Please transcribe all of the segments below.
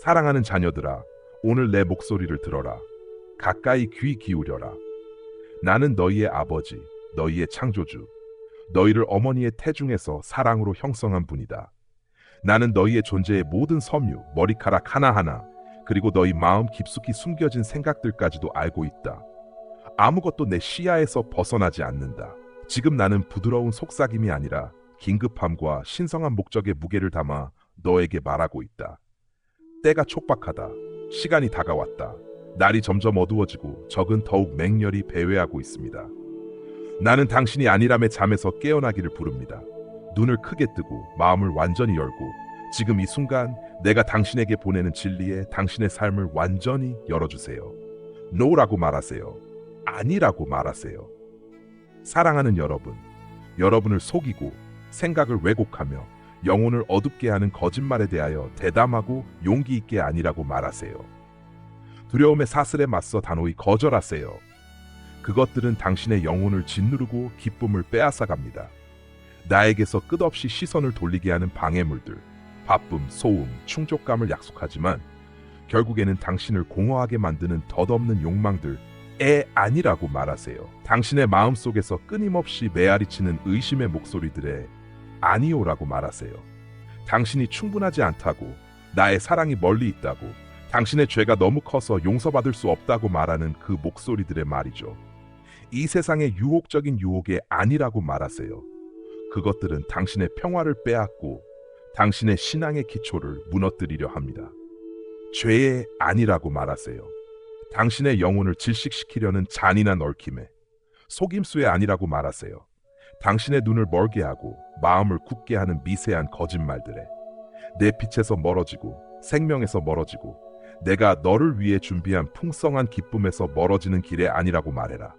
사랑하는 자녀들아, 오늘 내 목소리를 들어라. 가까이 귀 기울여라. 나는 너희의 아버지, 너희의 창조주, 너희를 어머니의 태중에서 사랑으로 형성한 분이다. 나는 너희의 존재의 모든 섬유, 머리카락 하나하나, 그리고 너희 마음 깊숙이 숨겨진 생각들까지도 알고 있다. 아무것도 내 시야에서 벗어나지 않는다. 지금 나는 부드러운 속삭임이 아니라 긴급함과 신성한 목적의 무게를 담아 너에게 말하고 있다. 때가 촉박하다. 시간이 다가왔다. 날이 점점 어두워지고 적은 더욱 맹렬히 배회하고 있습니다. 나는 당신이 아니람의 잠에서 깨어나기를 부릅니다. 눈을 크게 뜨고 마음을 완전히 열고 지금 이 순간 내가 당신에게 보내는 진리에 당신의 삶을 완전히 열어주세요. no라고 말하세요. 아니라고 말하세요. 사랑하는 여러분, 여러분을 속이고 생각을 왜곡하며 영혼을 어둡게 하는 거짓말에 대하여 대담하고 용기 있게 아니라고 말하세요. 두려움의 사슬에 맞서 단호히 거절하세요. 그것들은 당신의 영혼을 짓누르고 기쁨을 빼앗아 갑니다. 나에게서 끝없이 시선을 돌리게 하는 방해물들, 바쁨, 소음, 충족감을 약속하지만 결국에는 당신을 공허하게 만드는 덧없는 욕망들, 에 아니라고 말하세요. 당신의 마음 속에서 끊임없이 메아리치는 의심의 목소리들에 아니오라고 말하세요. 당신이 충분하지 않다고, 나의 사랑이 멀리 있다고, 당신의 죄가 너무 커서 용서받을 수 없다고 말하는 그 목소리들의 말이죠. 이 세상의 유혹적인 유혹에 아니라고 말하세요. 그것들은 당신의 평화를 빼앗고 당신의 신앙의 기초를 무너뜨리려 합니다. 죄의 아니라고 말하세요. 당신의 영혼을 질식시키려는 잔인한 얽힘에 속임수의 아니라고 말하세요. 당신의 눈을 멀게 하고 마음을 굳게 하는 미세한 거짓말들에 내 빛에서 멀어지고 생명에서 멀어지고 내가 너를 위해 준비한 풍성한 기쁨에서 멀어지는 길에 아니라고 말해라.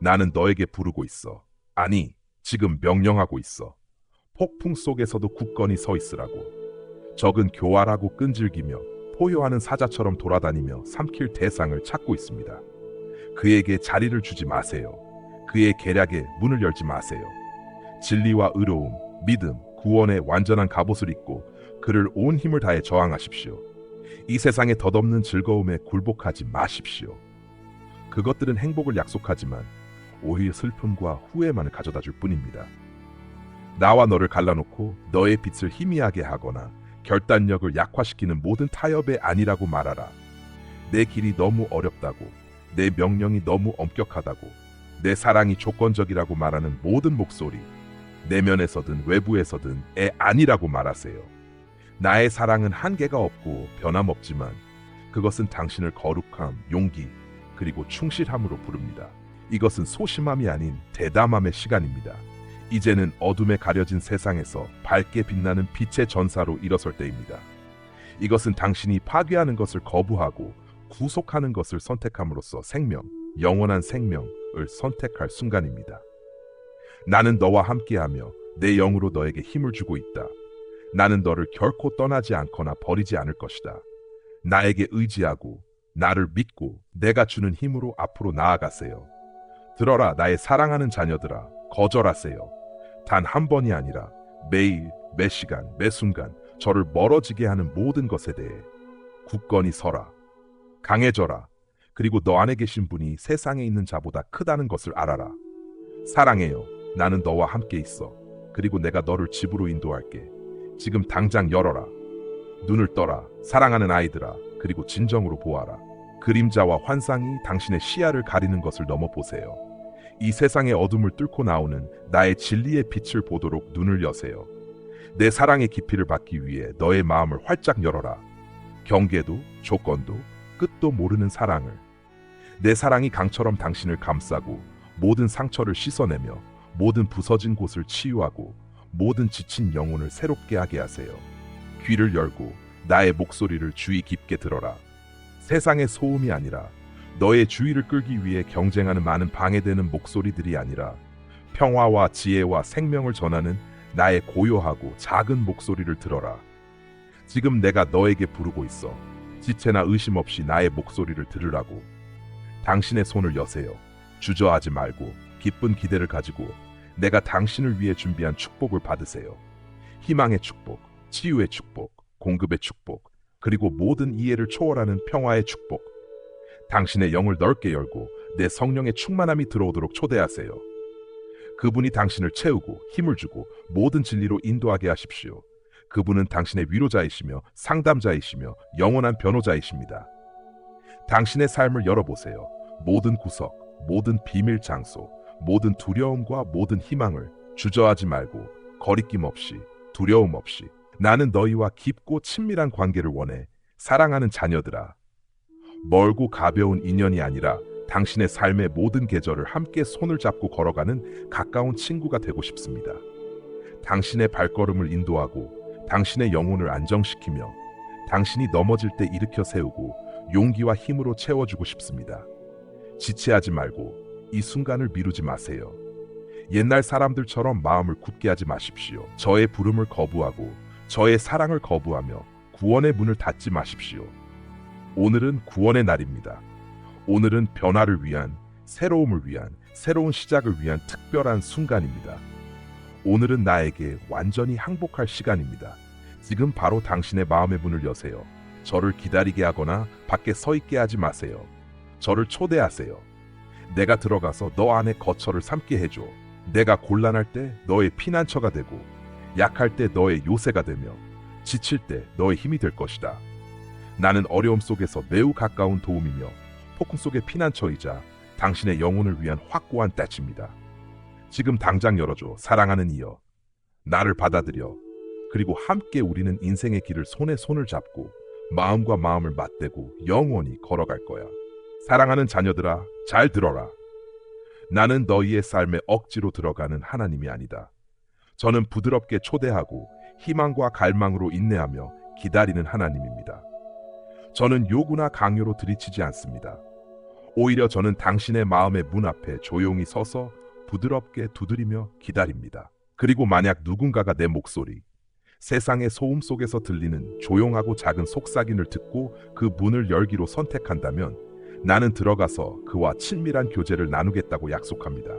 나는 너에게 부르고 있어. 아니, 지금 명령하고 있어. 폭풍 속에서도 굳건히 서 있으라고. 적은 교활하고 끈질기며 포효하는 사자처럼 돌아다니며 삼킬 대상을 찾고 있습니다. 그에게 자리를 주지 마세요. 그의 계략에 문을 열지 마세요. 진리와 의로움, 믿음, 구원의 완전한 갑옷을 입고 그를 온 힘을 다해 저항하십시오. 이 세상의 덧없는 즐거움에 굴복하지 마십시오. 그것들은 행복을 약속하지만 오히려 슬픔과 후회만을 가져다 줄 뿐입니다. 나와 너를 갈라놓고 너의 빛을 희미하게 하거나 결단력을 약화시키는 모든 타협에 아니라고 말하라. 내 길이 너무 어렵다고, 내 명령이 너무 엄격하다고, 내 사랑이 조건적이라고 말하는 모든 목소리, 내면에서든 외부에서든 애 아니라고 말하세요. 나의 사랑은 한계가 없고 변함없지만 그것은 당신을 거룩함, 용기, 그리고 충실함으로 부릅니다. 이것은 소심함이 아닌 대담함의 시간입니다. 이제는 어둠에 가려진 세상에서 밝게 빛나는 빛의 전사로 일어설 때입니다. 이것은 당신이 파괴하는 것을 거부하고 구속하는 것을 선택함으로써 생명, 영원한 생명 을 선택할 순간입니다. 나는 너와 함께하며 내 영으로 너에게 힘을 주고 있다. 나는 너를 결코 떠나지 않거나 버리지 않을 것이다. 나에게 의지하고 나를 믿고 내가 주는 힘으로 앞으로 나아가세요. 들어라 나의 사랑하는 자녀들아 거절하세요. 단 한 번이 아니라 매일 매 시간 매 순간 저를 멀어지게 하는 모든 것에 대해 굳건히 서라. 강해져라. 그리고 너 안에 계신 분이 세상에 있는 자보다 크다는 것을 알아라. 사랑해요. 나는 너와 함께 있어. 그리고 내가 너를 집으로 인도할게. 지금 당장 열어라. 눈을 떠라. 사랑하는 아이들아. 그리고 진정으로 보아라. 그림자와 환상이 당신의 시야를 가리는 것을 넘어 보세요. 이 세상의 어둠을 뚫고 나오는 나의 진리의 빛을 보도록 눈을 여세요. 내 사랑의 깊이를 받기 위해 너의 마음을 활짝 열어라. 경계도, 조건도, 끝도 모르는 사랑을. 내 사랑이 강처럼 당신을 감싸고 모든 상처를 씻어내며 모든 부서진 곳을 치유하고 모든 지친 영혼을 새롭게 하게 하세요. 귀를 열고 나의 목소리를 주의 깊게 들어라. 세상의 소음이 아니라 너의 주의를 끌기 위해 경쟁하는 많은 방해되는 목소리들이 아니라 평화와 지혜와 생명을 전하는 나의 고요하고 작은 목소리를 들어라. 지금 내가 너에게 부르고 있어. 지체나 의심 없이 나의 목소리를 들으라고. 당신의 손을 여세요. 주저하지 말고 기쁜 기대를 가지고 내가 당신을 위해 준비한 축복을 받으세요. 희망의 축복, 치유의 축복, 공급의 축복, 그리고 모든 이해를 초월하는 평화의 축복. 당신의 영을 넓게 열고 내 성령의 충만함이 들어오도록 초대하세요. 그분이 당신을 채우고 힘을 주고 모든 진리로 인도하게 하십시오. 그분은 당신의 위로자이시며 상담자이시며 영원한 변호자이십니다. 당신의 삶을 열어보세요. 모든 구석, 모든 비밀 장소, 모든 두려움과 모든 희망을 주저하지 말고 거리낌 없이 두려움 없이 나는 너희와 깊고 친밀한 관계를 원해 사랑하는 자녀들아. 멀고 가벼운 인연이 아니라 당신의 삶의 모든 계절을 함께 손을 잡고 걸어가는 가까운 친구가 되고 싶습니다. 당신의 발걸음을 인도하고 당신의 영혼을 안정시키며 당신이 넘어질 때 일으켜 세우고 용기와 힘으로 채워주고 싶습니다. 지체하지 말고 이 순간을 미루지 마세요. 옛날 사람들처럼 마음을 굳게 하지 마십시오. 저의 부름을 거부하고 저의 사랑을 거부하며 구원의 문을 닫지 마십시오. 오늘은 구원의 날입니다. 오늘은 변화를 위한, 새로움을 위한, 새로운 시작을 위한 특별한 순간입니다. 오늘은 나에게 완전히 항복할 시간입니다. 지금 바로 당신의 마음의 문을 여세요. 저를 기다리게 하거나 밖에 서 있게 하지 마세요. 저를 초대하세요. 내가 들어가서 너 안에 거처를 삼게 해줘. 내가 곤란할 때 너의 피난처가 되고, 약할 때 너의 요새가 되며, 지칠 때 너의 힘이 될 것이다. 나는 어려움 속에서 매우 가까운 도움이며, 폭풍 속의 피난처이자 당신의 영혼을 위한 확고한 떼치입니다. 지금 당장 열어줘, 사랑하는 이여. 나를 받아들여. 그리고 함께 우리는 인생의 길을 손에 손을 잡고 마음과 마음을 맞대고 영원히 걸어갈 거야. 사랑하는 자녀들아, 잘 들어라. 나는 너희의 삶에 억지로 들어가는 하나님이 아니다. 저는 부드럽게 초대하고 희망과 갈망으로 인내하며 기다리는 하나님입니다. 저는 요구나 강요로 들이치지 않습니다. 오히려 저는 당신의 마음의 문 앞에 조용히 서서 부드럽게 두드리며 기다립니다. 그리고 만약 누군가가 내 목소리, 세상의 소음 속에서 들리는 조용하고 작은 속삭임을 듣고 그 문을 열기로 선택한다면 나는 들어가서 그와 친밀한 교제를 나누겠다고 약속합니다.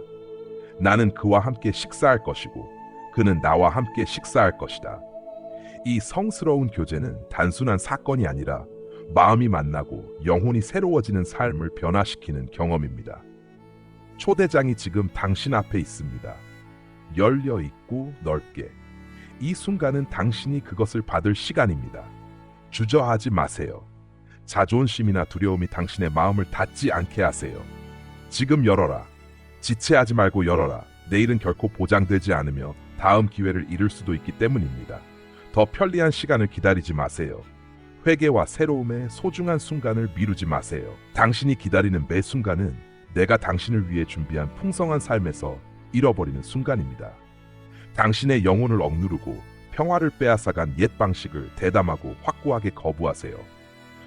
나는 그와 함께 식사할 것이고 그는 나와 함께 식사할 것이다. 이 성스러운 교제는 단순한 사건이 아니라 마음이 만나고 영혼이 새로워지는 삶을 변화시키는 경험입니다. 초대장이 지금 당신 앞에 있습니다. 열려 있고 넓게. 이 순간은 당신이 그것을 받을 시간입니다. 주저하지 마세요. 자존심이나 두려움이 당신의 마음을 닫지 않게 하세요. 지금 열어라. 지체하지 말고 열어라. 내일은 결코 보장되지 않으며 다음 기회를 잃을 수도 있기 때문입니다. 더 편리한 시간을 기다리지 마세요. 회개와 새로움의 소중한 순간을 미루지 마세요. 당신이 기다리는 매 순간은 내가 당신을 위해 준비한 풍성한 삶에서 잃어버리는 순간입니다. 당신의 영혼을 억누르고 평화를 빼앗아간 옛 방식을 대담하고 확고하게 거부하세요.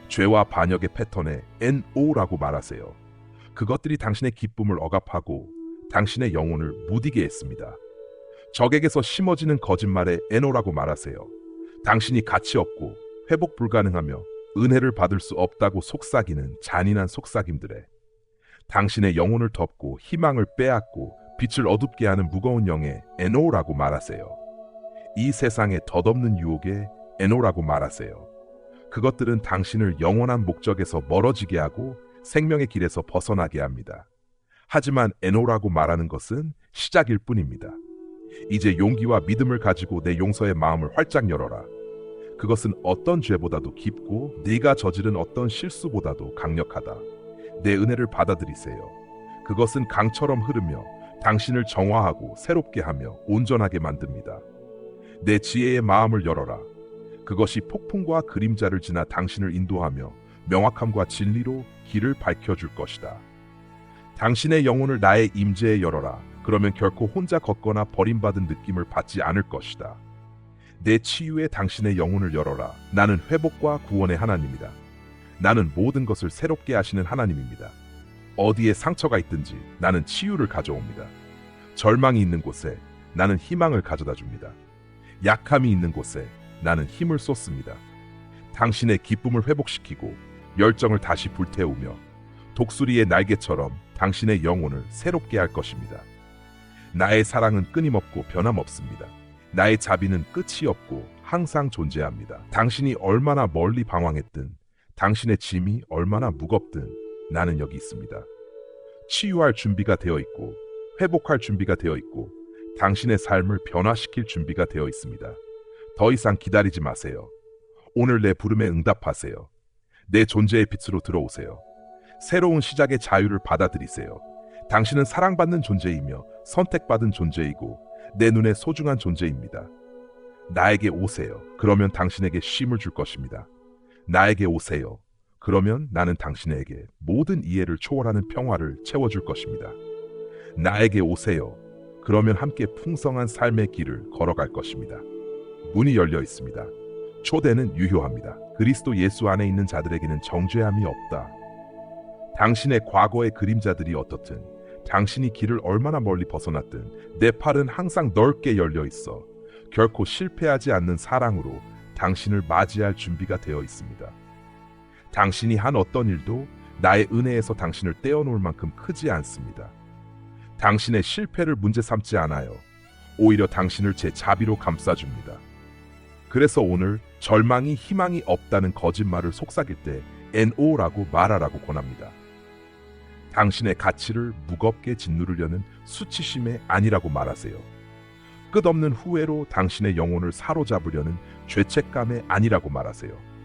죄와 반역의 패턴에 NO라고 말하세요. 그것들이 당신의 기쁨을 억압하고 당신의 영혼을 무디게 했습니다. 적에게서 심어지는 거짓말에 NO라고 말하세요. 당신이 가치 없고 회복 불가능하며 은혜를 받을 수 없다고 속삭이는 잔인한 속삭임들에 당신의 영혼을 덮고 희망을 빼앗고 빛을 어둡게 하는 무거운 영에 NO라고 말하세요. 이 세상의 덧없는 유혹에 NO라고 말하세요. 그것들은 당신을 영원한 목적에서 멀어지게 하고 생명의 길에서 벗어나게 합니다. 하지만 NO라고 말하는 것은 시작일 뿐입니다. 이제 용기와 믿음을 가지고 내 용서의 마음을 활짝 열어라. 그것은 어떤 죄보다도 깊고 네가 저지른 어떤 실수보다도 강력하다. 내 은혜를 받아들이세요. 그것은 강처럼 흐르며 당신을 정화하고 새롭게 하며 온전하게 만듭니다. 내 지혜의 마음을 열어라. 그것이 폭풍과 그림자를 지나 당신을 인도하며 명확함과 진리로 길을 밝혀줄 것이다. 당신의 영혼을 나의 임재에 열어라. 그러면 결코 혼자 걷거나 버림받은 느낌을 받지 않을 것이다. 내 치유에 당신의 영혼을 열어라. 나는 회복과 구원의 하나님이다. 나는 모든 것을 새롭게 하시는 하나님입니다. 어디에 상처가 있든지 나는 치유를 가져옵니다. 절망이 있는 곳에 나는 희망을 가져다 줍니다. 약함이 있는 곳에 나는 힘을 쏟습니다. 당신의 기쁨을 회복시키고 열정을 다시 불태우며 독수리의 날개처럼 당신의 영혼을 새롭게 할 것입니다. 나의 사랑은 끊임없고 변함없습니다. 나의 자비는 끝이 없고 항상 존재합니다. 당신이 얼마나 멀리 방황했든, 당신의 짐이 얼마나 무겁든 나는 여기 있습니다. 치유할 준비가 되어 있고, 회복할 준비가 되어 있고, 당신의 삶을 변화시킬 준비가 되어 있습니다. 더 이상 기다리지 마세요. 오늘 내 부름에 응답하세요. 내 존재의 빛으로 들어오세요. 새로운 시작의 자유를 받아들이세요. 당신은 사랑받는 존재이며 선택받은 존재이고 내 눈에 소중한 존재입니다. 나에게 오세요. 그러면 당신에게 쉼을 줄 것입니다. 나에게 오세요. 그러면 나는 당신에게 모든 이해를 초월하는 평화를 채워줄 것입니다. 나에게 오세요. 그러면 함께 풍성한 삶의 길을 걸어갈 것입니다. 문이 열려 있습니다. 초대는 유효합니다. 그리스도 예수 안에 있는 자들에게는 정죄함이 없다. 당신의 과거의 그림자들이 어떻든, 당신이 길을 얼마나 멀리 벗어났든, 내 팔은 항상 넓게 열려 있어 결코 실패하지 않는 사랑으로 당신을 맞이할 준비가 되어 있습니다. 당신이 한 어떤 일도 나의 은혜에서 당신을 떼어놓을 만큼 크지 않습니다. 당신의 실패를 문제 삼지 않아요. 오히려 당신을 제 자비로 감싸줍니다. 그래서 오늘 절망이 희망이 없다는 거짓말을 속삭일 때 NO라고 말하라고 권합니다. 당신의 가치를 무겁게 짓누르려는 수치심에 아니라고 말하세요. 끝없는 후회로 당신의 영혼을 사로잡으려는 죄책감에 아니라고 말하세요.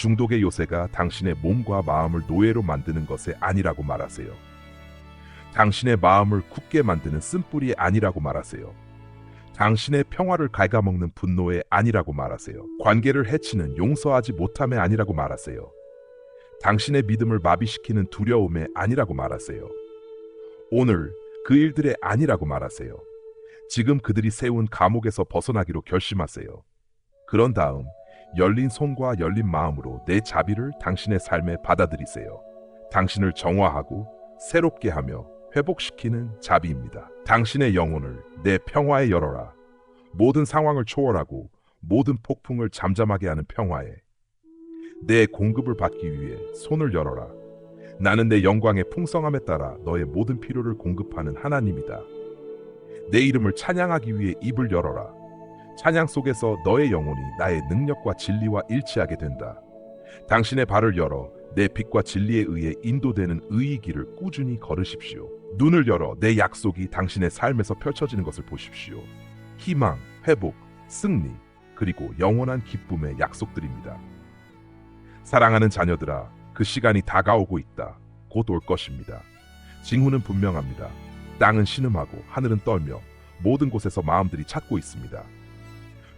중독의 요새가 당신의 몸과 마음을 노예로 만드는 것에 아니라고 말하세요. 당신의 마음을 굳게 만드는 쓴뿌리에 아니라고 말하세요. 당신의 평화를 갉아먹는 분노에 아니라고 말하세요. 관계를 해치는 용서하지 못함에 아니라고 말하세요. 당신의 믿음을 마비시키는 두려움에 아니라고 말하세요. 오늘 그 일들에 아니라고 말하세요. 지금 그들이 세운 감옥에서 벗어나기로 결심하세요. 그런 다음 열린 손과 열린 마음으로 내 자비를 당신의 삶에 받아들이세요. 당신을 정화하고 새롭게 하며 회복시키는 자비입니다. 당신의 영혼을 내 평화에 열어라. 모든 상황을 초월하고 모든 폭풍을 잠잠하게 하는 평화에 내 공급을 받기 위해 손을 열어라. 나는 내 영광의 풍성함에 따라 너의 모든 필요를 공급하는 하나님이다. 내 이름을 찬양하기 위해 입을 열어라. 찬양 속에서 너의 영혼이 나의 능력과 진리와 일치하게 된다. 당신의 발을 열어 내 빛과 진리에 의해 인도되는 의의 길을 꾸준히 걸으십시오. 눈을 열어 내 약속이 당신의 삶에서 펼쳐지는 것을 보십시오. 희망, 회복, 승리, 그리고 영원한 기쁨의 약속들입니다. 사랑하는 자녀들아, 그 시간이 다가오고 있다. 곧 올 것입니다. 징후는 분명합니다. 땅은 신음하고 하늘은 떨며 모든 곳에서 마음들이 찾고 있습니다.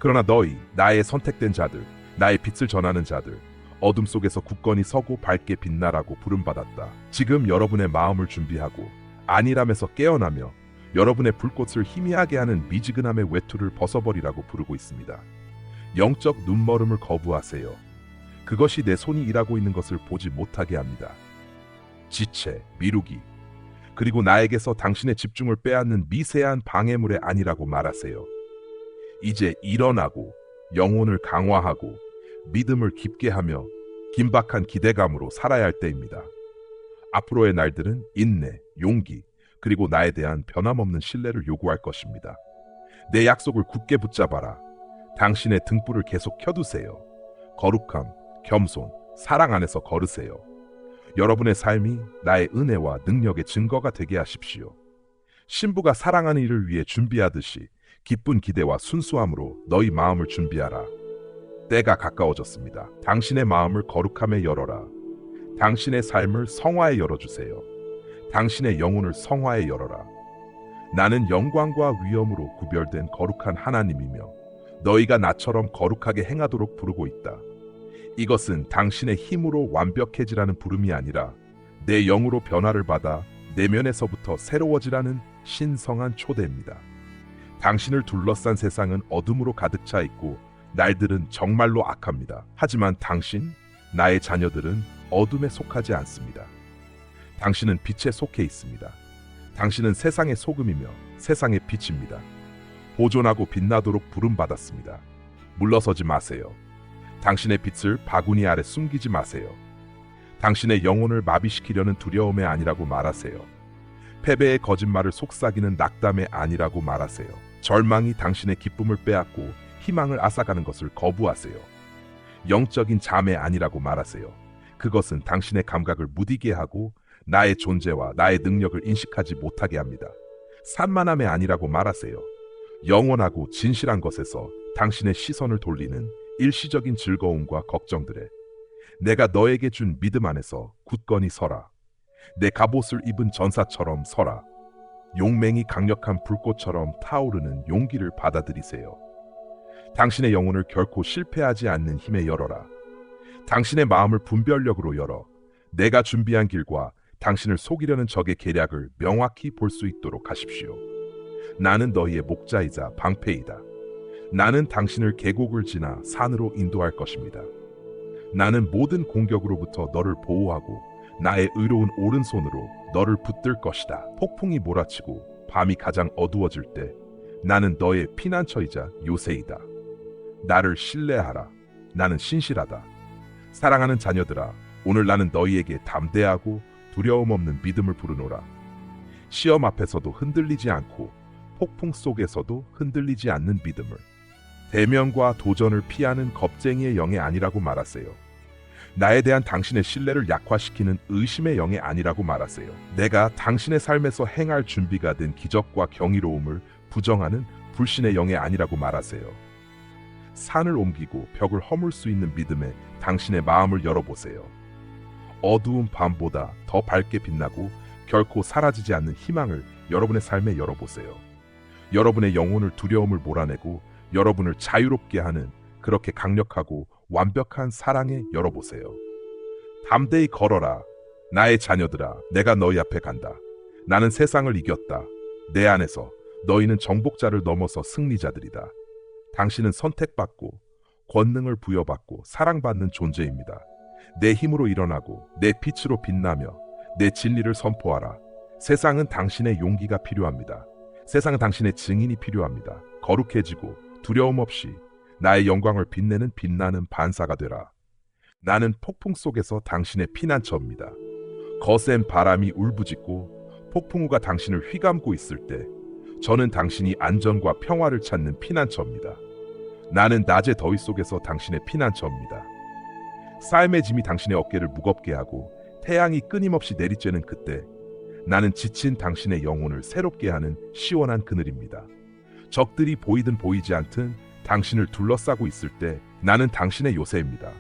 그러나 너희, 나의 선택된 자들, 나의 빛을 전하는 자들, 어둠 속에서 굳건히 서고 밝게 빛나라고 부름받았다. 지금 여러분의 마음을 준비하고 안일함에서 깨어나며 여러분의 불꽃을 희미하게 하는 미지근함의 외투를 벗어버리라고 부르고 있습니다. 영적 눈머름을 거부하세요. 그것이 내 손이 일하고 있는 것을 보지 못하게 합니다. 지체, 미루기, 그리고 나에게서 당신의 집중을 빼앗는 미세한 방해물의 아니라고 말하세요. 이제 일어나고 영혼을 강화하고 믿음을 깊게 하며 긴박한 기대감으로 살아야 할 때입니다. 앞으로의 날들은 인내, 용기, 그리고 나에 대한 변함없는 신뢰를 요구할 것입니다. 내 약속을 굳게 붙잡아라. 당신의 등불을 계속 켜두세요. 거룩함, 겸손, 사랑 안에서 걸으세요. 여러분의 삶이 나의 은혜와 능력의 증거가 되게 하십시오. 신부가 사랑하는 이를 위해 준비하듯이 기쁜 기대와 순수함으로 너희 마음을 준비하라. 때가 가까워졌습니다. 당신의 마음을 거룩함에 열어라. 당신의 삶을 성화에 열어주세요. 당신의 영혼을 성화에 열어라. 나는 영광과 위엄으로 구별된 거룩한 하나님이며 너희가 나처럼 거룩하게 행하도록 부르고 있다. 이것은 당신의 힘으로 완벽해지라는 부름이 아니라 내 영으로 변화를 받아 내면에서부터 새로워지라는 신성한 초대입니다. 당신을 둘러싼 세상은 어둠으로 가득 차 있고 날들은 정말로 악합니다. 하지만 당신, 나의 자녀들은 어둠에 속하지 않습니다. 당신은 빛에 속해 있습니다. 당신은 세상의 소금이며 세상의 빛입니다. 보존하고 빛나도록 부름받았습니다. 물러서지 마세요. 당신의 빛을 바구니 아래 숨기지 마세요. 당신의 영혼을 마비시키려는 두려움에 아니라고 말하세요. 패배의 거짓말을 속삭이는 낙담에 아니라고 말하세요. 절망이 당신의 기쁨을 빼앗고 희망을 앗아가는 것을 거부하세요. 영적인 잠애 아니라고 말하세요. 그것은 당신의 감각을 무디게 하고 나의 존재와 나의 능력을 인식하지 못하게 합니다. 산만함이 아니라고 말하세요. 영원하고 진실한 것에서 당신의 시선을 돌리는 일시적인 즐거움과 걱정들에 내가 너에게 준 믿음 안에서 굳건히 서라. 내 갑옷을 입은 전사처럼 서라. 용맹이 강력한 불꽃처럼 타오르는 용기를 받아들이세요. 당신의 영혼을 결코 실패하지 않는 힘에 열어라. 당신의 마음을 분별력으로 열어 내가 준비한 길과 당신을 속이려는 적의 계략을 명확히 볼 수 있도록 하십시오. 나는 너희의 목자이자 방패이다. 나는 당신을 계곡을 지나 산으로 인도할 것입니다. 나는 모든 공격으로부터 너를 보호하고 나의 의로운 오른손으로 너를 붙들 것이다. 폭풍이 몰아치고 밤이 가장 어두워질 때 나는 너의 피난처이자 요새이다. 나를 신뢰하라. 나는 신실하다. 사랑하는 자녀들아, 오늘 나는 너희에게 담대하고 두려움 없는 믿음을 부르노라. 시험 앞에서도 흔들리지 않고 폭풍 속에서도 흔들리지 않는 믿음을 대면과 도전을 피하는 겁쟁이의 영이 아니라고 말하세요. 나에 대한 당신의 신뢰를 약화시키는 의심의 영이 아니라고 말하세요. 내가 당신의 삶에서 행할 준비가 된 기적과 경이로움을 부정하는 불신의 영이 아니라고 말하세요. 산을 옮기고 벽을 허물 수 있는 믿음에 당신의 마음을 열어보세요. 어두운 밤보다 더 밝게 빛나고 결코 사라지지 않는 희망을 여러분의 삶에 열어보세요. 여러분의 영혼을 두려움을 몰아내고 여러분을 자유롭게 하는 그렇게 강력하고 완벽한 사랑에 열어보세요. 담대히 걸어라. 나의 자녀들아, 내가 너희 앞에 간다. 나는 세상을 이겼다. 내 안에서 너희는 정복자를 넘어서 승리자들이다. 당신은 선택받고 권능을 부여받고 사랑받는 존재입니다. 내 힘으로 일어나고 내 빛으로 빛나며 내 진리를 선포하라. 세상은 당신의 용기가 필요합니다. 세상은 당신의 증인이 필요합니다. 거룩해지고 두려움 없이 나의 영광을 빛내는 빛나는 반사가 되라. 나는 폭풍 속에서 당신의 피난처입니다. 거센 바람이 울부짖고 폭풍우가 당신을 휘감고 있을 때 저는 당신이 안전과 평화를 찾는 피난처입니다. 나는 낮의 더위 속에서 당신의 피난처입니다. 삶의 짐이 당신의 어깨를 무겁게 하고 태양이 끊임없이 내리쬐는 그때 나는 지친 당신의 영혼을 새롭게 하는 시원한 그늘입니다. 적들이 보이든 보이지 않든 당신을 둘러싸고 있을 때 나는 당신의 요새입니다.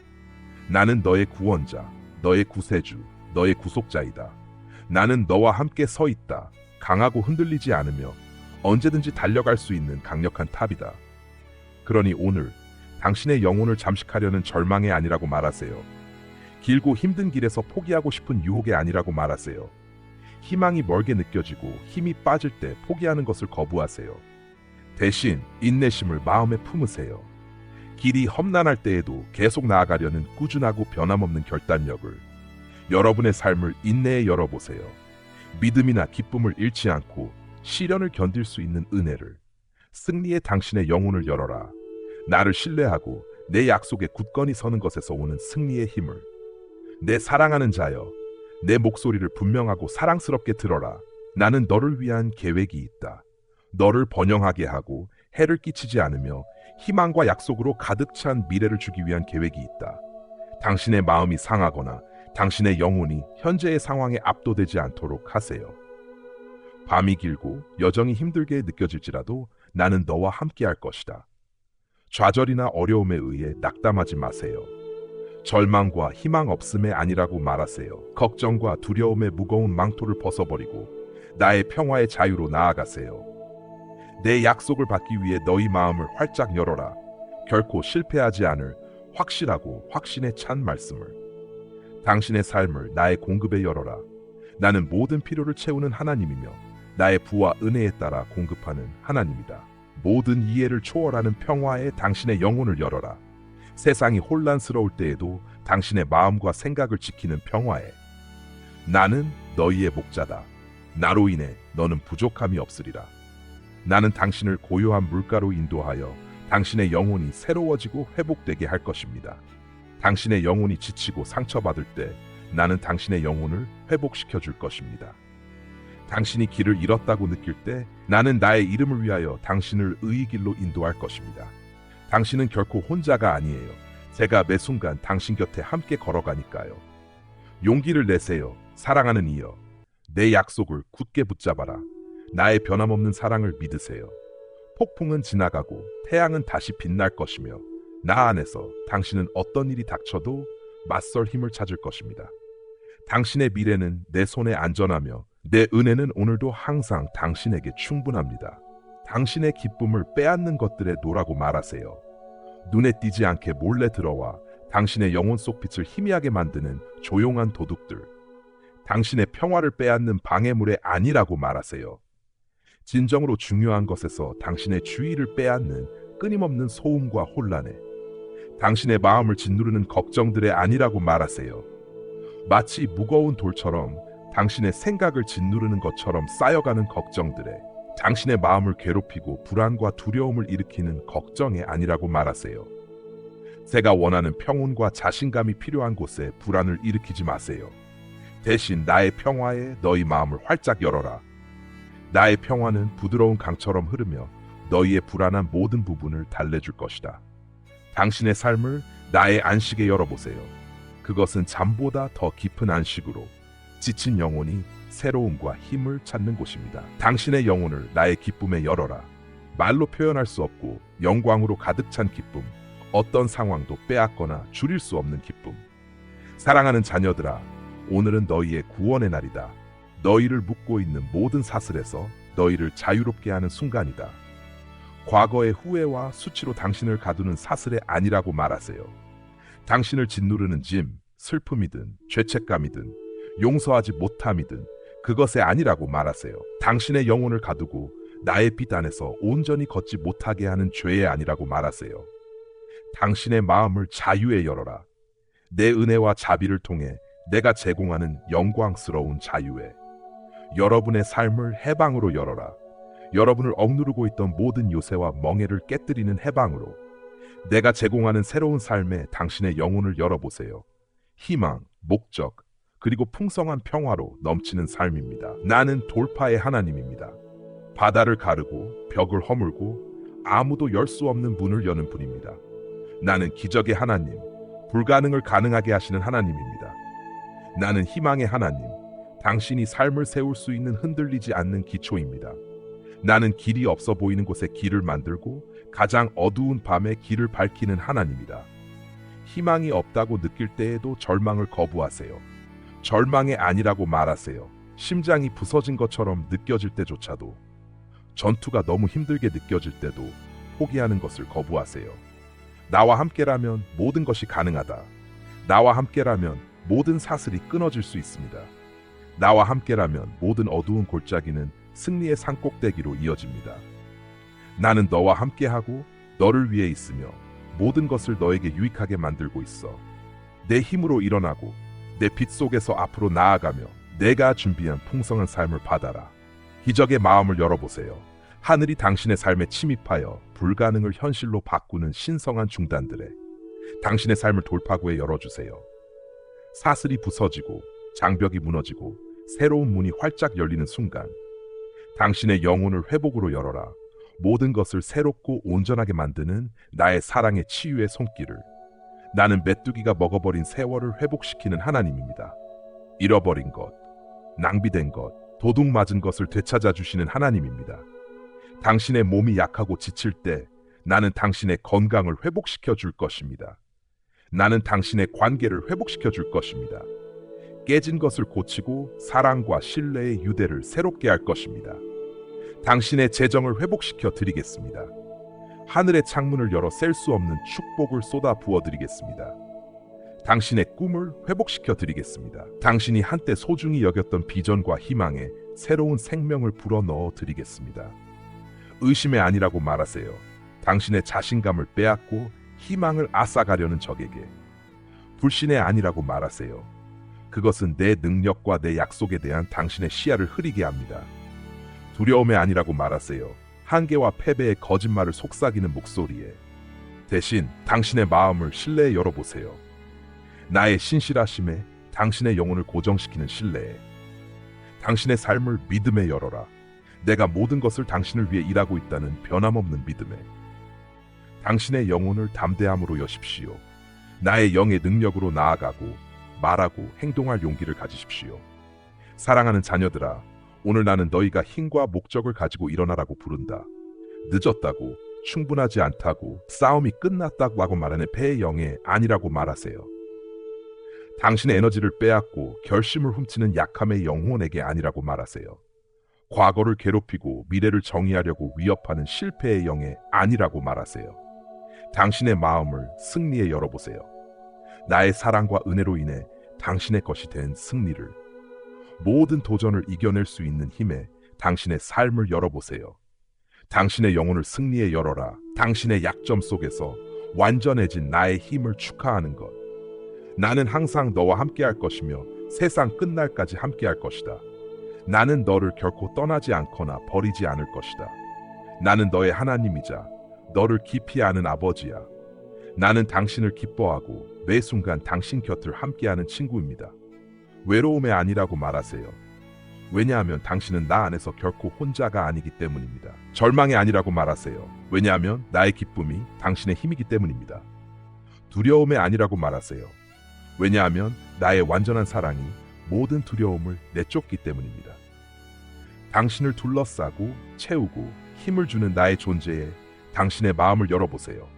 나는 너의 구원자, 너의 구세주, 너의 구속자이다. 나는 너와 함께 서 있다. 강하고 흔들리지 않으며 언제든지 달려갈 수 있는 강력한 탑이다. 그러니 오늘 당신의 영혼을 잠식하려는 절망이 아니라고 말하세요. 길고 힘든 길에서 포기하고 싶은 유혹이 아니라고 말하세요. 희망이 멀게 느껴지고 힘이 빠질 때 포기하는 것을 거부하세요. 대신 인내심을 마음에 품으세요. 길이 험난할 때에도 계속 나아가려는 꾸준하고 변함없는 결단력을 여러분의 삶을 인내에 열어보세요. 믿음이나 기쁨을 잃지 않고 시련을 견딜 수 있는 은혜를 승리의 당신의 영혼을 열어라. 나를 신뢰하고 내 약속에 굳건히 서는 것에서 오는 승리의 힘을 내 사랑하는 자여 내 목소리를 분명하고 사랑스럽게 들어라. 나는 너를 위한 계획이 있다. 너를 번영하게 하고 해를 끼치지 않으며 희망과 약속으로 가득 찬 미래를 주기 위한 계획이 있다. 당신의 마음이 상하거나 당신의 영혼이 현재의 상황에 압도되지 않도록 하세요. 밤이 길고 여정이 힘들게 느껴질지라도 나는 너와 함께 할 것이다. 좌절이나 어려움에 의해 낙담하지 마세요. 절망과 희망 없음에 아니라고 말하세요. 걱정과 두려움의 무거운 망토를 벗어버리고 나의 평화의 자유로 나아가세요. 내 약속을 받기 위해 너희 마음을 활짝 열어라. 결코 실패하지 않을 확실하고 확신에 찬 말씀을. 당신의 삶을 나의 공급에 열어라. 나는 모든 필요를 채우는 하나님이며 나의 부와 은혜에 따라 공급하는 하나님이다. 모든 이해를 초월하는 평화에 당신의 영혼을 열어라. 세상이 혼란스러울 때에도 당신의 마음과 생각을 지키는 평화에. 나는 너희의 목자다. 나로 인해 너는 부족함이 없으리라. 나는 당신을 고요한 물가로 인도하여 당신의 영혼이 새로워지고 회복되게 할 것입니다. 당신의 영혼이 지치고 상처받을 때 나는 당신의 영혼을 회복시켜 줄 것입니다. 당신이 길을 잃었다고 느낄 때 나는 나의 이름을 위하여 당신을 의의 길로 인도할 것입니다. 당신은 결코 혼자가 아니에요. 제가 매 순간 당신 곁에 함께 걸어가니까요. 용기를 내세요. 사랑하는 이여. 내 약속을 굳게 붙잡아라. 나의 변함없는 사랑을 믿으세요. 폭풍은 지나가고 태양은 다시 빛날 것이며 나 안에서 당신은 어떤 일이 닥쳐도 맞설 힘을 찾을 것입니다. 당신의 미래는 내 손에 안전하며 내 은혜는 오늘도 항상 당신에게 충분합니다. 당신의 기쁨을 빼앗는 것들에 노라고 말하세요. 눈에 띄지 않게 몰래 들어와 당신의 영혼 속 빛을 희미하게 만드는 조용한 도둑들. 당신의 평화를 빼앗는 방해물의 아니라고 말하세요. 진정으로 중요한 것에서 당신의 주의를 빼앗는 끊임없는 소음과 혼란에 당신의 마음을 짓누르는 걱정들의 아니라고 말하세요. 마치 무거운 돌처럼 당신의 생각을 짓누르는 것처럼 쌓여가는 걱정들에 당신의 마음을 괴롭히고 불안과 두려움을 일으키는 걱정이 아니라고 말하세요. 제가 원하는 평온과 자신감이 필요한 곳에 불안을 일으키지 마세요. 대신 나의 평화에 너희 마음을 활짝 열어라. 나의 평화는 부드러운 강처럼 흐르며 너희의 불안한 모든 부분을 달래줄 것이다. 당신의 삶을 나의 안식에 열어보세요. 그것은 잠보다 더 깊은 안식으로 지친 영혼이 새로움과 힘을 찾는 곳입니다. 당신의 영혼을 나의 기쁨에 열어라. 말로 표현할 수 없고 영광으로 가득 찬 기쁨, 어떤 상황도 빼앗거나 줄일 수 없는 기쁨. 사랑하는 자녀들아, 오늘은 너희의 구원의 날이다. 너희를 묶고 있는 모든 사슬에서 너희를 자유롭게 하는 순간이다. 과거의 후회와 수치로 당신을 가두는 사슬에 아니라고 말하세요. 당신을 짓누르는 짐, 슬픔이든 죄책감이든 용서하지 못함이든 그것에 아니라고 말하세요. 당신의 영혼을 가두고 나의 빛 안에서 온전히 걷지 못하게 하는 죄에 아니라고 말하세요. 당신의 마음을 자유에 열어라. 내 은혜와 자비를 통해 내가 제공하는 영광스러운 자유에 여러분의 삶을 해방으로 열어라. 여러분을 억누르고 있던 모든 요새와 멍해를 깨뜨리는 해방으로 내가 제공하는 새로운 삶에 당신의 영혼을 열어보세요. 희망, 목적, 그리고 풍성한 평화로 넘치는 삶입니다. 나는 돌파의 하나님입니다. 바다를 가르고 벽을 허물고 아무도 열 수 없는 문을 여는 분입니다. 나는 기적의 하나님, 불가능을 가능하게 하시는 하나님입니다. 나는 희망의 하나님, 당신이 삶을 세울 수 있는 흔들리지 않는 기초입니다. 나는 길이 없어 보이는 곳에 길을 만들고 가장 어두운 밤에 길을 밝히는 하나님이다. 희망이 없다고 느낄 때에도 절망을 거부하세요. 절망이 아니라고 말하세요. 심장이 부서진 것처럼 느껴질 때조차도 전투가 너무 힘들게 느껴질 때도 포기하는 것을 거부하세요. 나와 함께라면 모든 것이 가능하다. 나와 함께라면 모든 사슬이 끊어질 수 있습니다. 나와 함께라면 모든 어두운 골짜기는 승리의 산꼭대기로 이어집니다. 나는 너와 함께하고 너를 위해 있으며 모든 것을 너에게 유익하게 만들고 있어. 내 힘으로 일어나고 내 빛 속에서 앞으로 나아가며 내가 준비한 풍성한 삶을 받아라. 기적의 마음을 열어보세요. 하늘이 당신의 삶에 침입하여 불가능을 현실로 바꾸는 신성한 중단들에 당신의 삶을 돌파구에 열어주세요. 사슬이 부서지고 장벽이 무너지고 새로운 문이 활짝 열리는 순간 당신의 영혼을 회복으로 열어라. 모든 것을 새롭고 온전하게 만드는 나의 사랑의 치유의 손길을 나는 메뚜기가 먹어버린 세월을 회복시키는 하나님입니다. 잃어버린 것, 낭비된 것, 도둑 맞은 것을 되찾아 주시는 하나님입니다. 당신의 몸이 약하고 지칠 때 나는 당신의 건강을 회복시켜 줄 것입니다. 나는 당신의 관계를 회복시켜 줄 것입니다. 깨진 것을 고치고 사랑과 신뢰의 유대를 새롭게 할 것입니다. 당신의 재정을 회복시켜 드리겠습니다. 하늘의 창문을 열어 셀 수 없는 축복을 쏟아 부어 드리겠습니다. 당신의 꿈을 회복시켜 드리겠습니다. 당신이 한때 소중히 여겼던 비전과 희망에 새로운 생명을 불어넣어 드리겠습니다. 의심의 아니라고 말하세요. 당신의 자신감을 빼앗고 희망을 앗아가려는 적에게 불신의 아니라고 말하세요. 그것은 내 능력과 내 약속에 대한 당신의 시야를 흐리게 합니다. 두려움의 아니라고 말하세요. 한계와 패배의 거짓말을 속삭이는 목소리에 대신 당신의 마음을 신뢰에 열어보세요. 나의 신실하심에 당신의 영혼을 고정시키는 신뢰에 당신의 삶을 믿음에 열어라. 내가 모든 것을 당신을 위해 일하고 있다는 변함없는 믿음에. 당신의 영혼을 담대함으로 여십시오. 나의 영의 능력으로 나아가고 말하고 행동할 용기를 가지십시오. 사랑하는 자녀들아, 오늘 나는 너희가 힘과 목적을 가지고 일어나라고 부른다. 늦었다고, 충분하지 않다고, 싸움이 끝났다고 하고 말하는 폐의 영에 아니라고 말하세요. 당신의 에너지를 빼앗고 결심을 훔치는 약함의 영혼에게 아니라고 말하세요. 과거를 괴롭히고 미래를 정의하려고 위협하는 실패의 영에 아니라고 말하세요. 당신의 마음을 승리에 열어보세요. 나의 사랑과 은혜로 인해 당신의 것이 된 승리를 모든 도전을 이겨낼 수 있는 힘에 당신의 삶을 열어보세요. 당신의 영혼을 승리에 열어라. 당신의 약점 속에서 완전해진 나의 힘을 축하하는 것. 나는 항상 너와 함께 할 것이며 세상 끝날까지 함께 할 것이다. 나는 너를 결코 떠나지 않거나 버리지 않을 것이다. 나는 너의 하나님이자 너를 깊이 아는 아버지야. 나는 당신을 기뻐하고 매 순간 당신 곁을 함께하는 친구입니다. 외로움이 아니라고 말하세요. 왜냐하면 당신은 나 안에서 결코 혼자가 아니기 때문입니다. 절망이 아니라고 말하세요. 왜냐하면 나의 기쁨이 당신의 힘이기 때문입니다. 두려움이 아니라고 말하세요. 왜냐하면 나의 완전한 사랑이 모든 두려움을 내쫓기 때문입니다. 당신을 둘러싸고 채우고 힘을 주는 나의 존재에 당신의 마음을 열어보세요.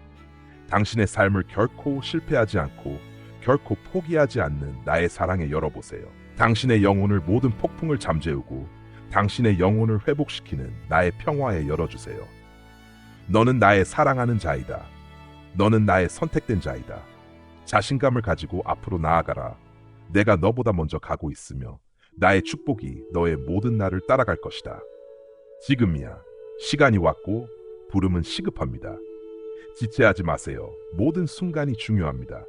당신의 삶을 결코 실패하지 않고 결코 포기하지 않는 나의 사랑에 열어보세요. 당신의 영혼을 모든 폭풍을 잠재우고 당신의 영혼을 회복시키는 나의 평화에 열어주세요. 너는 나의 사랑하는 자이다. 너는 나의 선택된 자이다. 자신감을 가지고 앞으로 나아가라. 내가 너보다 먼저 가고 있으며 나의 축복이 너의 모든 날을 따라갈 것이다. 지금이야. 시간이 왔고 부름은 시급합니다. 지체하지 마세요. 모든 순간이 중요합니다.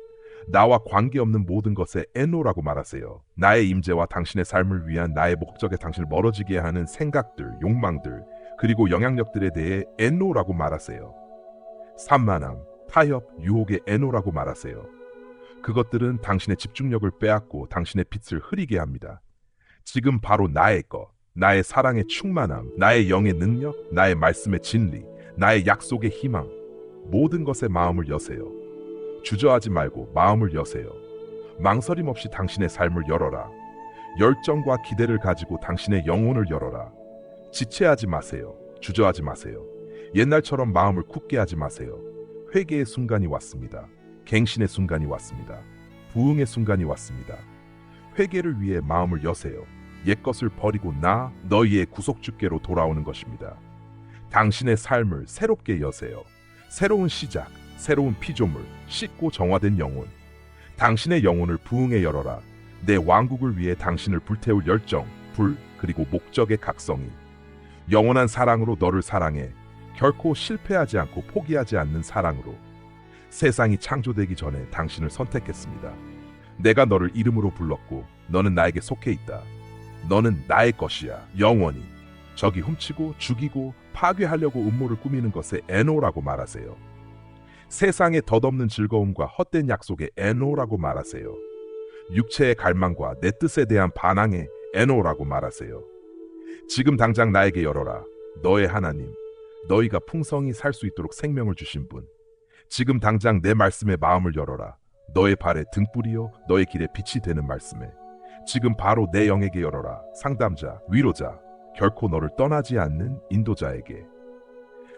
나와 관계없는 모든 것에 에노라고 말하세요. 나의 임재와 당신의 삶을 위한 나의 목적에 당신을 멀어지게 하는 생각들, 욕망들, 그리고 영향력들에 대해 에노라고 말하세요. 산만함, 타협, 유혹의 에노라고 말하세요. 그것들은 당신의 집중력을 빼앗고 당신의 빛을 흐리게 합니다. 지금 바로 나의 것, 나의 사랑의 충만함, 나의 영의 능력, 나의 말씀의 진리, 나의 약속의 희망, 모든 것에 마음을 여세요. 주저하지 말고 마음을 여세요. 망설임 없이 당신의 삶을 열어라. 열정과 기대를 가지고 당신의 영혼을 열어라. 지체하지 마세요. 주저하지 마세요. 옛날처럼 마음을 굳게 하지 마세요. 회개의 순간이 왔습니다. 갱신의 순간이 왔습니다. 부흥의 순간이 왔습니다. 회개를 위해 마음을 여세요. 옛것을 버리고 나 너희의 구속주께로 돌아오는 것입니다. 당신의 삶을 새롭게 여세요. 새로운 시작, 새로운 피조물, 씻고 정화된 영혼. 당신의 영혼을 부흥에 열어라. 내 왕국을 위해 당신을 불태울 열정, 불, 그리고 목적의 각성이. 영원한 사랑으로 너를 사랑해. 결코 실패하지 않고 포기하지 않는 사랑으로. 세상이 창조되기 전에 당신을 선택했습니다. 내가 너를 이름으로 불렀고 너는 나에게 속해 있다. 너는 나의 것이야. 영원히. 적이 훔치고 죽이고 파괴하려고 음모를 꾸미는 것에 에노라고 말하세요. 세상의 덧없는 즐거움과 헛된 약속에 에노라고 말하세요. 육체의 갈망과 내 뜻에 대한 반항에 에노라고 말하세요. 지금 당장 나에게 열어라. 너의 하나님. 너희가 풍성히 살 수 있도록 생명을 주신 분. 지금 당장 내 말씀에 마음을 열어라. 너의 발에 등불이요 너의 길에 빛이 되는 말씀에 지금 바로 내 영에게 열어라. 상담자, 위로자, 결코 너를 떠나지 않는 인도자에게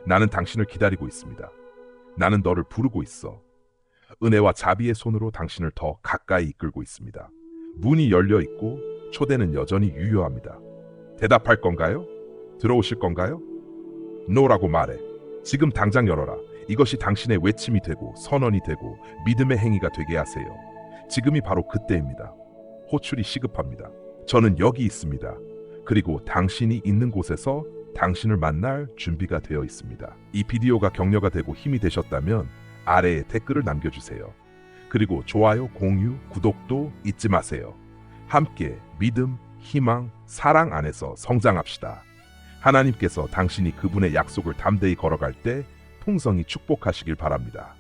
나는 당신을 기다리고 있습니다. 나는 너를 부르고 있어. 은혜와 자비의 손으로 당신을 더 가까이 이끌고 있습니다. 문이 열려 있고 초대는 여전히 유효합니다. 대답할 건가요? 들어오실 건가요? 노라고 말해. 지금 당장 열어라. 이것이 당신의 외침이 되고 선언이 되고 믿음의 행위가 되게 하세요. 지금이 바로 그때입니다. 호출이 시급합니다. 저는 여기 있습니다. 그리고 당신이 있는 곳에서 당신을 만날 준비가 되어 있습니다. 이 비디오가 격려가 되고 힘이 되셨다면 아래에 댓글을 남겨주세요. 그리고 좋아요, 공유, 구독도 잊지 마세요. 함께 믿음, 희망, 사랑 안에서 성장합시다. 하나님께서 당신이 그분의 약속을 담대히 걸어갈 때 풍성히 축복하시길 바랍니다.